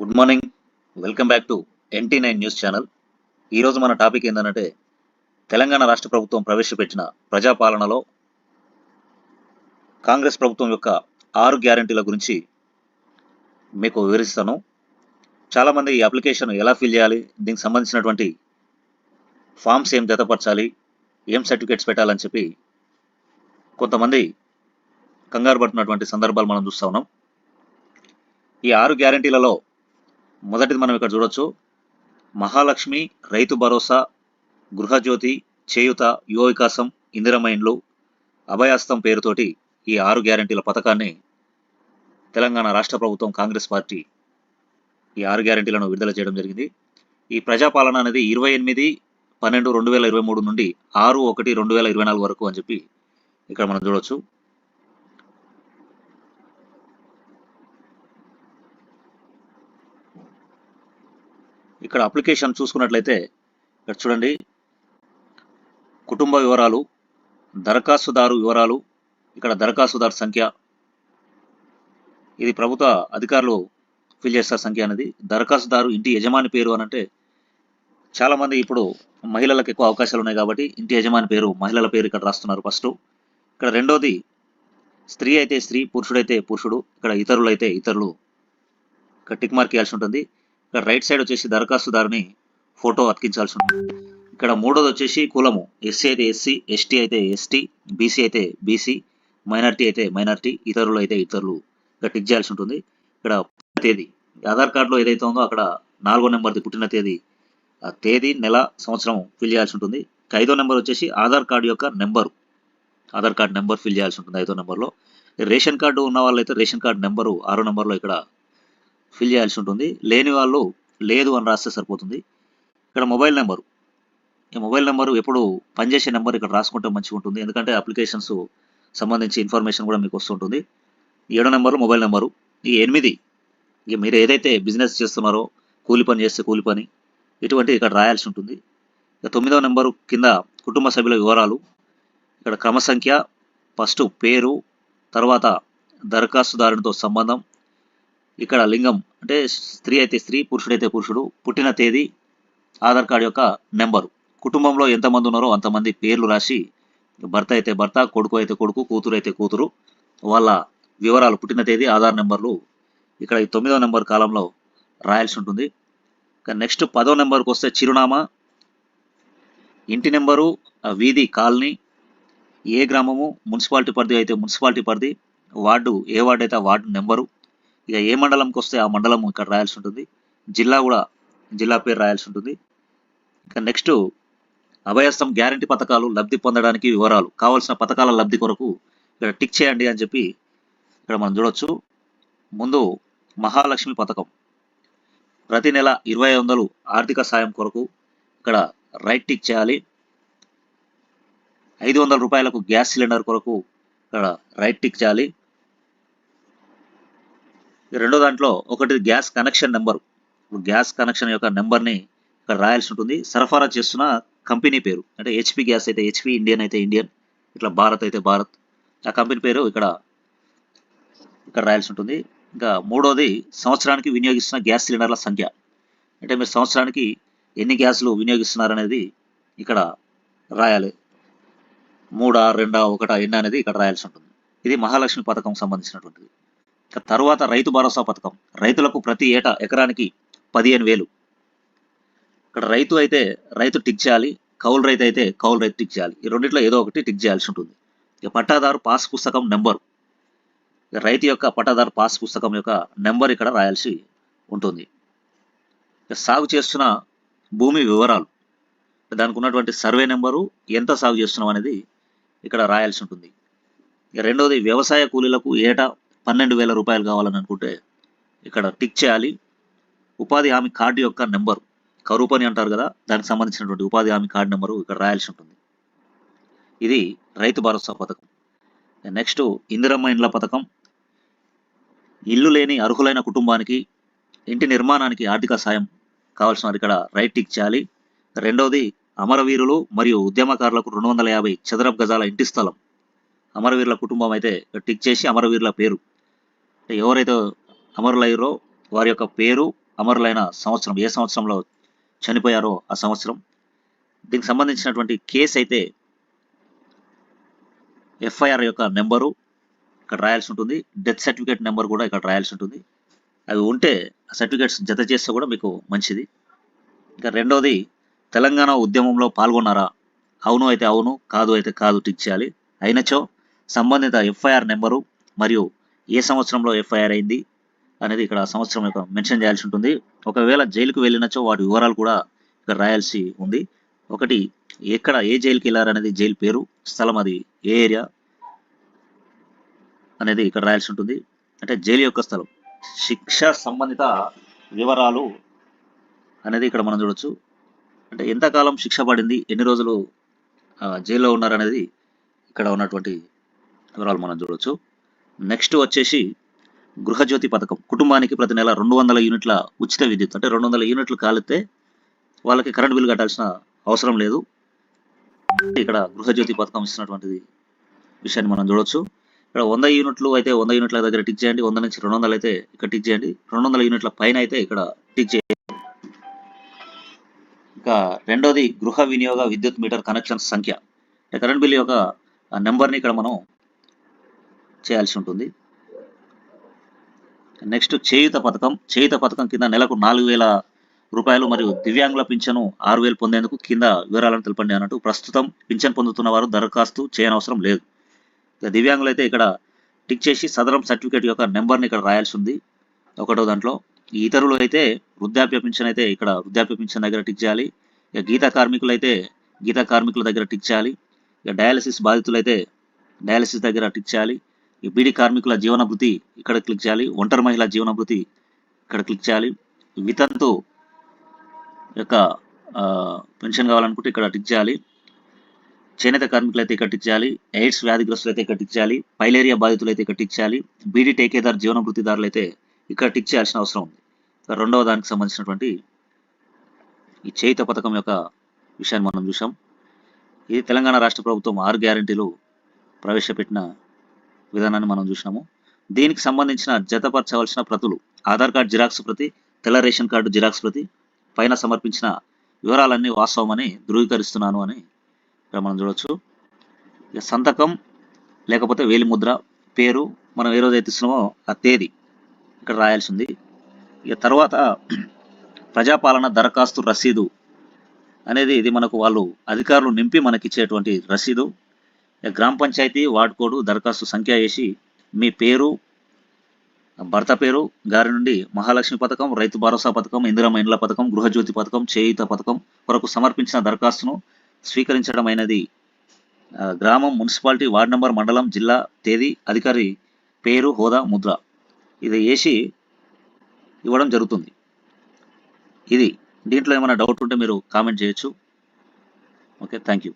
Good morning. Welcome back to NT nine news channel. ఈరోజు మన topic ఏంటంటే తెలంగాణ రాష్ట్ర ప్రభుత్వం ప్రవేశపెట్టిన ప్రజాపాలనలో కాంగ్రెస్ ప్రభుత్వం యొక్క ఆరు గ్యారంటీల గురించి మీకు వివరిస్తాను. చాలామంది ఈ అప్లికేషన్ ఎలా ఫిల్ చేయాలి దీనికి సంబంధించినటువంటి ఫామ్స్ ఏం జతపరచాలి ఏం సర్టిఫికేట్స్ పెట్టాలని చెప్పి కొంతమంది కంగారు పడుతున్నటువంటి సందర్భాలు మనం చూస్తూ ఉన్నాం. ఈ ఆరు గ్యారంటీలలో మొదటిది మనం ఇక్కడ చూడొచ్చు. మహాలక్ష్మి రైతు భరోసా గృహజ్యోతి చేయుత యువ వికాసం ఇందిరమైండ్లు అభయాస్తం పేరుతోటి ఈ ఆరు గ్యారంటీల పథకాన్ని తెలంగాణ రాష్ట్ర ప్రభుత్వం కాంగ్రెస్ పార్టీ ఈ ఆరు గ్యారంటీలను విడుదల చేయడం జరిగింది. ఈ ప్రజాపాలన అనేది ఇరవై ఎనిమిది పన్నెండు రెండు వేల ఇరవై మూడు నుండి ఆరు ఒకటి రెండు వేల ఇరవై నాలుగు వరకు అని చెప్పి ఇక్కడ మనం చూడవచ్చు ఇక్కడ అప్లికేషన్ చూసుకున్నట్లయితే ఇక్కడ చూడండి. కుటుంబ వివరాలు దరఖాస్తుదారు వివరాలు ఇక్కడ దరఖాస్తుదారు సంఖ్య. ఇది ప్రభుత్వ అధికారులు ఫిల్ చేస్తారు సంఖ్య అనేది. దరఖాస్తుదారు ఇంటి యజమాని పేరు అని అంటే ఇప్పుడు మహిళలకు ఎక్కువ అవకాశాలు ఉన్నాయి కాబట్టి ఇంటి యజమాని పేరు మహిళల పేరు ఇక్కడ రాస్తున్నారు ఫస్ట్. ఇక్కడ రెండోది స్త్రీ అయితే స్త్రీ పురుషుడైతే పురుషుడు ఇక్కడ ఇతరులు అయితే ఇతరులు. ఇక్కడ టిక్ మార్క్ ఇవ్వాల్సి ఉంటుంది. ఇక్కడ రైట్ సైడ్ వచ్చేసి దరఖాస్తుదారుని ఫోటో అతికించాల్సి ఉంటుంది ఇక్కడ మూడోది వచ్చేసి కులము. ఎస్సీ అయితే ఎస్సీ ఎస్టీ అయితే ఎస్టీ బీసీ అయితే బీసీ మైనారిటీ అయితే మైనార్టీ ఇతరులు అయితే ఇతరులు ఇక్కడ టిక్ చేయాల్సి ఉంటుంది. ఇక్కడ పుట్టిన తేదీ. ఆధార్ కార్డులో ఏదైతే ఉందో అక్కడ నాలుగో నెంబర్ది పుట్టిన తేదీ ఆ తేదీ నెల సంవత్సరం ఫిల్ చేయాల్సి ఉంటుంది. ఐదో నెంబర్ వచ్చేసి ఆధార్ కార్డు యొక్క number. Aadhaar card number fill చేయాల్సి ఉంటుంది ఐదో నెంబర్లో. రేషన్ కార్డు ఉన్న వాళ్ళైతే రేషన్ కార్డు నెంబరు ఆరో నెంబర్లో ఇక్కడ ఫిల్ చేయాల్సి ఉంటుంది. లేని వాళ్ళు లేదు అని రాస్తే సరిపోతుంది. ఇక్కడ మొబైల్ నెంబరు ఈ మొబైల్ నెంబరు ఎప్పుడు పనిచేసే నెంబర్ ఇక్కడ రాసుకుంటే మంచిగా ఉంటుంది. ఎందుకంటే అప్లికేషన్స్ సంబంధించి ఇన్ఫర్మేషన్ కూడా మీకు వస్తుంటుంది ఏడో నెంబరు మొబైల్ నెంబరు ఈ ఎనిమిది ఇక మీరు ఏదైతే బిజినెస్ చేస్తున్నారో కూలి పని చేస్తే కూలి పని ఇటువంటి ఇక్కడ రాయాల్సి ఉంటుంది. ఇక తొమ్మిదవ నెంబరు కింద కుటుంబ సభ్యుల వివరాలు. ఇక్కడ క్రమ సంఖ్య ఫస్ట్ పేరు తర్వాత దరఖాస్తుదారునితో సంబంధం ఇక్కడ లింగం అంటే స్త్రీ అయితే స్త్రీ పురుషుడైతే పురుషుడు. పుట్టిన తేదీ ఆధార్ కార్డు యొక్క నెంబరు. కుటుంబంలో ఎంతమంది ఉన్నారో అంతమంది పేర్లు రాసి భర్త అయితే భర్త కొడుకు అయితే కొడుకు కూతురు అయితే కూతురు. వాళ్ళ వివరాలు పుట్టిన తేదీ ఆధార్ నెంబర్లు. ఇక్కడ ఈ తొమ్మిదో నెంబర్ కాలంలో రాయాల్సి ఉంటుంది. నెక్స్ట్ పదో నెంబర్కి వస్తే చిరునామా. ఇంటి నెంబరు వీధి కాలనీ. ఏ గ్రామము? మున్సిపాలిటీ పరిధి అయితే మున్సిపాలిటీ పరిధి. వార్డు ఏ వార్డు అయితే ఆ వార్డు నెంబరు. ఇక ఏ మండలంకి వస్తే ఆ మండలం ఇక్కడ రాయాల్సి ఉంటుంది. జిల్లా కూడా జిల్లా పేరు రాయాల్సి ఉంటుంది. ఇక నెక్స్ట్ అభయస్థం గ్యారంటీ పథకాలు లబ్ధి పొందడానికి వివరాలు కావాల్సిన పథకాల లబ్ధి కొరకు ఇక్కడ టిక్ చేయండి అని చెప్పి ఇక్కడ మనం చూడొచ్చు. ముందు మహాలక్ష్మి పథకం. ప్రతి నెల ఇరవై వందలు ఆర్థిక సాయం కొరకు ఇక్కడ రైట్ టిక్ చేయాలి. ఐదు వందల రూపాయలకు గ్యాస్ సిలిండర్ కొరకు ఇక్కడ రైట్ టిక్ చేయాలి. రెండో దాంట్లో ఒకటి gas connection number. Gas connection యొక్క నెంబర్ని ఇక్కడ రాయాల్సి ఉంటుంది. సరఫరా చేస్తున్న కంపెనీ పేరు. అంటే హెచ్పి గ్యాస్ అయితే హెచ్పి ఇండియన్ అయితే ఇండియన్ ఇట్లా భారత్ అయితే భారత్. ఆ కంపెనీ పేరు ఇక్కడ ఇక్కడ రాయాల్సి ఉంటుంది. ఇంకా మూడోది సంవత్సరానికి వినియోగిస్తున్న గ్యాస్ సిలిండర్ల సంఖ్య. అంటే మీరు సంవత్సరానికి ఎన్ని గ్యాసులు వినియోగిస్తున్నారనేది ఇక్కడ రాయాలి. మూడా రెండా ఒకటా ఎన్ని అనేది ఇక్కడ రాయాల్సి ఉంటుంది. ఇది మహాలక్ష్మి పథకం సంబంధించినటువంటిది. తర్వాత రైతు భరోసా పథకం. రైతులకు ప్రతి ఏటా ఎకరానికి పదిహేను వేలు. ఇక్కడ రైతు అయితే రైతు టిక్ చేయాలి కౌలు రైతు అయితే కౌలు రైతు టిక్ చేయాలి. ఈ రెండిట్లో ఏదో ఒకటి టిక్ చేయాల్సి ఉంటుంది. ఇక పట్టాదారు పాస్ పుస్తకం నెంబర్. రైతు యొక్క పట్టాదారు పాస్ పుస్తకం యొక్క నెంబర్ ఇక్కడ రాయాల్సి ఉంటుంది. సాగు చేస్తున్న భూమి వివరాలు. దానికి ఉన్నటువంటి సర్వే నెంబరు ఎంత సాగు చేస్తున్నాం అనేది ఇక్కడ రాయాల్సి ఉంటుంది. ఇక రెండవది వ్యవసాయ కూలీలకు ఏటా పన్నెండు వేల రూపాయలు కావాలని అనుకుంటే ఇక్కడ టిక్ చేయాలి. ఉపాధి హామీ కార్డు యొక్క నెంబరు కరూప్ అని అంటారు కదా దానికి సంబంధించినటువంటి ఉపాధి హామీ కార్డు నెంబరు ఇక్కడ రాయాల్సి ఉంటుంది. ఇది రైతు భరోసా పథకం. నెక్స్ట్ ఇందిరమ్మ ఇండ్ల పథకం. ఇల్లు లేని అర్హులైన కుటుంబానికి ఇంటి నిర్మాణానికి ఆర్థిక సాయం కావాల్సిన వారు ఇక్కడ రైట్ టిక్ చేయాలి. రెండవది అమరవీరులు మరియు ఉద్యమకారులకు రెండు వందల యాభై చదరపు గజాల ఇంటి స్థలం. అమరవీరుల కుటుంబం అయితే టిక్ చేసి అమరవీరుల పేరు ఎవరైతే అమరులయ్యారో వారి యొక్క పేరు అమరులైన సంవత్సరం ఏ సంవత్సరంలో చనిపోయారో ఆ సంవత్సరం. దీనికి సంబంధించినటువంటి కేసు అయితే ఎఫ్ఐఆర్ యొక్క నెంబరు ఇక్కడ రాయాల్సి ఉంటుంది. డెత్ సర్టిఫికేట్ నెంబర్ కూడా ఇక్కడ రాయాల్సి ఉంటుంది. అవి ఉంటే సర్టిఫికేట్స్ జత చేస్తే కూడా మీకు మంచిది. ఇంకా రెండవది తెలంగాణ ఉద్యమంలో పాల్గొన్నారా? అవును అయితే అవును కాదు అయితే కాదు టిక్ చేయాలి. అయినచో సంబంధిత ఎఫ్ఐఆర్ నెంబరు మరియు ఏ సంవత్సరంలో ఎఫ్ఐఆర్ అయింది అనేది ఇక్కడ సంవత్సరం యొక్క మెన్షన్ చేయాల్సి ఉంటుంది. ఒకవేళ జైలుకు వెళ్ళినచో వాటి వివరాలు కూడా ఇక్కడ రాయాల్సి ఉంది. ఒకటి ఎక్కడ ఏ జైలుకి వెళ్ళారు అనేది జైలు పేరు స్థలం అది ఏ ఏరియా అనేది ఇక్కడ రాయాల్సి ఉంటుంది. అంటే జైలు యొక్క స్థలం శిక్ష సంబంధిత వివరాలు అనేది ఇక్కడ మనం చూడొచ్చు. అంటే ఎంతకాలం శిక్ష పడింది ఎన్ని రోజులు ఆ, జైల్లో ఉన్నారు అనేది ఇక్కడ ఉన్నటువంటి వివరాలు మనం చూడొచ్చు. నెక్స్ట్ వచ్చేసి గృహజ్యోతి పథకం. కుటుంబానికి ప్రతి నెల రెండు వందల యూనిట్ల ఉచిత విద్యుత్. అంటే రెండు వందల యూనిట్లు కాలితే వాళ్ళకి కరెంట్ బిల్ కట్టాల్సిన అవసరం లేదు. ఇక్కడ గృహజ్యోతి పథకం ఇస్తున్నటువంటిది విషయాన్ని మనం చూడొచ్చు. ఇక్కడ వంద యూనిట్లు అయితే వంద యూనిట్ల దగ్గర టిక్ చేయండి. వంద నుంచి రెండు వందలు అయితే ఇక్కడ టిక్ చేయండి. రెండు వందల యూనిట్ల పైన అయితే ఇక్కడ టిక్ చేయండి. ఇంకా రెండోది గృహ వినియోగ విద్యుత్ మీటర్ కనెక్షన్ సంఖ్య. అంటే కరెంట్ బిల్ యొక్క నెంబర్ని ఇక్కడ మనం చేయాల్సి ఉంటుంది. నెక్స్ట్ చేయుత పథకం. చేయుత పథకం కింద నెలకు నాలుగు వేల రూపాయలు మరియు దివ్యాంగుల పింఛను ఆరు వేలు పొందేందుకు కింద వివరాలను తెలపండి అన్నట్టు ప్రస్తుతం పింఛన్ పొందుతున్న వారు దరఖాస్తు చేయనవసరం లేదు. ఇక దివ్యాంగులు అయితే ఇక్కడ టిక్ చేసి సదరం సర్టిఫికేట్ యొక్క నెంబర్ని ఇక్కడ రాయాల్సి ఉంది. ఒకటో దాంట్లో. ఈ ఇతరులు అయితే వృద్ధాప్య పింఛన్ అయితే ఇక్కడ వృద్ధాప్య పింఛన్ దగ్గర టిక్ చేయాలి. ఇక గీత కార్మికులు అయితే గీత కార్మికుల దగ్గర టిక్ చేయాలి. ఇక డయాలసిస్ బాధితులు అయితే డయాలసిస్ దగ్గర టిక్ చేయాలి. ఈ బీడీ కార్మికుల జీవనభృతి ఇక్కడ క్లిక్ చేయాలి. ఒంటరి మహిళ జీవనభృతి ఇక్కడ క్లిక్ చేయాలి. వితంతు యొక్క పెన్షన్ కావాలనుకుంటే ఇక్కడ టిక్ చేయాలి. చేనేత కార్మికులు అయితే ఇక్కడ టిక్ చేయాలి. ఎయిడ్స్ వ్యాధిగ్రస్తులు అయితే ఇక్కడ టిక్ చేయాలి. పైలేరియా బాధితులు అయితే ఇక్కడ టిక్ చేయాలి. బీడీ టేకేదార్ జీవనభృతిదారులు అయితే ఇక్కడ టిక్ చేయాల్సిన అవసరం ఉంది. రెండవ దానికి సంబంధించినటువంటి ఈ చేయిత పథకం యొక్క విషయాన్ని మనం చూసాం ఇది తెలంగాణ రాష్ట్ర ప్రభుత్వం ఆరు గ్యారంటీలు ప్రవేశపెట్టిన విధానాన్ని మనం చూసినాము. దీనికి సంబంధించిన జతపరచవలసిన ప్రతులు ఆధార్ కార్డు జిరాక్స్ ప్రతి తెల్ల రేషన్ కార్డు జిరాక్స్ ప్రతి పైన సమర్పించిన వివరాలన్నీ వాస్తవమని ధృవీకరిస్తున్నాను అని ఇక్కడ మనం చూడొచ్చు. ఇక సంతకం లేకపోతే వేలిముద్ర పేరు మనం ఏ రోజు అయితే ఇస్తున్నామో ఆ తేదీ ఇక్కడ రాయాల్సి ఉంది. ఇక తర్వాత ప్రజాపాలన దరఖాస్తు రసీదు అనేది ఇది మనకు వాళ్ళు అధికారులు నింపి మనకి ఇచ్చేటువంటి రసీదు. గ్రామ పంచాయతీ వార్డ్ కోడ్ దరఖాస్తు సంఖ్య వేసి మీ పేరు భర్త పేరు గారి నుండి మహాలక్ష్మి పథకం రైతు భరోసా పథకం ఇందిరమ్మ ఇండ్ల పథకం గృహజ్యోతి పథకం చేయుత పథకం కొరకు సమర్పించిన దరఖాస్తును స్వీకరించడం అయినది. గ్రామం మున్సిపాలిటీ వార్డ్ నంబర్ మండలం జిల్లా తేదీ అధికారి పేరు హోదా ముద్ర. ఇది వేసి ఇవ్వడం జరుగుతుంది. ఇది దీంట్లో ఏమైనా డౌట్ ఉంటే మీరు కామెంట్ చేయొచ్చు. Okay thank you.